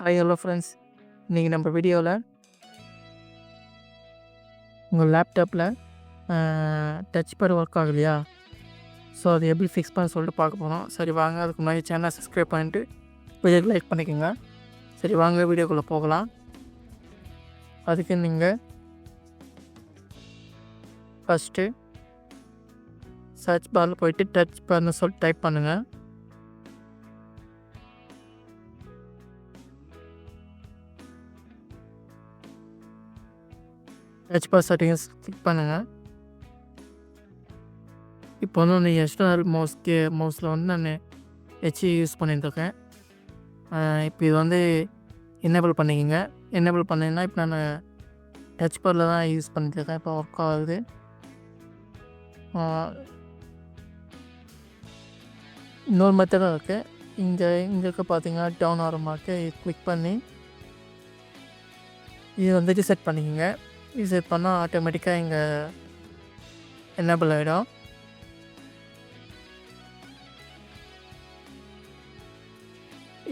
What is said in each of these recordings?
Hi hello friends இன்றைக்கி நம்ம வீடியோவில் உங்கள் லேப்டாப்பில் டச் பேட் ஒர்க் ஆகலையா? ஸோ அது எப்படி ஃபிக்ஸ் பண்ண சொல்லிட்டு பார்க்க போகிறோம் சரி வாங்க. அதுக்கு முன்னாடி சேனலை சப்ஸ்கிரைப் பண்ணிட்டு வீடியோக்கு லைக் பண்ணிக்கோங்க. சரி வாங்க வீடியோக்குள்ளே போகலாம். அதுக்கு நீங்கள் ஃபஸ்ட்டு சர்ச் பாரில் போயிட்டு டச் பேர்னு சொல்லிட்டு டைப் பண்ணுங்கள் டச் பாஸ் செட்டிங்ஸ் கிளிக் பண்ணுங்கள் இப்போ வந்து அந்த எக்ஸ்டர்னல் மவுஸ்க்கு மவுஸில் வந்து நான் ஹெச்சி யூஸ் பண்ணிட்டுருக்கேன். இப்போ இது வந்து என்னேபிள் பண்ணிக்கோங்க. என்னேபிள் பண்ணிங்கன்னா இப்போ நான் டச் பாரில் தான் யூஸ் பண்ணிட்டுருக்கேன். இப்போ ஒர்க் ஆகுது. இன்னொரு மெத்தடும் இருக்குது இங்கே இங்கே இருக்க பார்த்தீங்கன்னா டவுன் ஆகிற மார்க்கு கிளிக் பண்ணி இது வந்துட்டு செட் பண்ணிக்கோங்க. விசிட் பண்ணால் ஆட்டோமேட்டிக்காக இங்கே என்னபிள் ஆகிடும்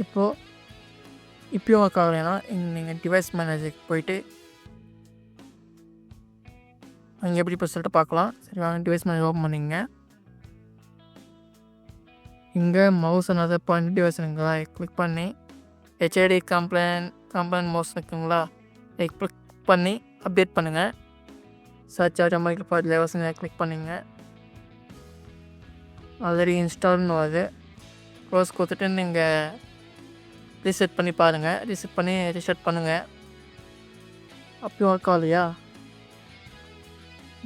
இப்போது இப்போயும் ஒர்க் ஆகலைன்னா நீங்கள் டிவைஸ் மேனேஜருக்கு போயிட்டு அங்கே எப்படி இப்போ சொல்லிட்டு பார்க்கலாம். சரி வாங்க டிவைஸ் மேனேஜர் ஓப்பன் பண்ணிங்க இங்கே மவுஸ் another பாயிண்ட் டிவைஸ் இருக்குங்களா? கிளிக் பண்ணி ஹெச்ஐடி கம்ப்ளைண்ட் கம்ப்ளைண்ட் மவுஸ் இருக்குங்களா? கிளிக் பண்ணி அப்டேட் பண்ணுங்கள் search automatic for levels click பண்ணுங்கள் ஆல்ரெடி இன்ஸ்டால்னு வருது. க்ளோஸ் கொடுத்துட்டு நீங்கள் ரீசெட் பண்ணி பாருங்கள் ரீசெட் பண்ணி ரீசெட் பண்ணுங்கள் அப்பயும் ஒர்க் ஆகலையா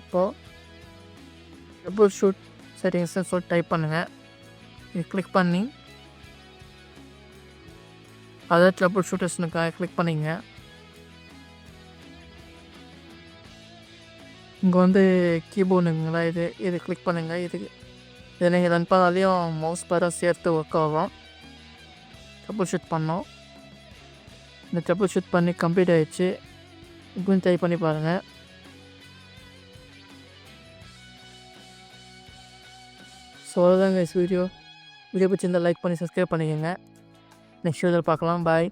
இப்போது டபுள் ஷூட் செட்டிங்ஸ்னு சொல்லி டைப் பண்ணுங்கள் இது கிளிக் பண்ணி அதர் ட்ரபுள் ஷூட்டர்ஸ்னுக்காக கிளிக் பண்ணிங்க. இங்கே வந்து கீபோர்டுங்களா இது இது கிளிக் பண்ணுங்கள் இது இதை நீங்கள் ரன் பண்ணாலையும் மவுஸ் பேராக சேர்த்து ஒர்க் ஆகும். டபுள் ஷூட் பண்ணோம். இந்த டபுள் ஷூட் பண்ணி கம்ப்ளீட் ஆகிடுச்சு இப்படின்னு ட்ரை பண்ணி பாருங்கள் ஸோ அவ்வளோதாங்க வீடியோ வீடியோ பிடிச்சிருந்தால் லைக் பண்ணி சப்ஸ்கிரைப் பண்ணிக்கோங்க. நெக்ஸ்ட் வீடியோவில் பார்க்கலாம். பாய்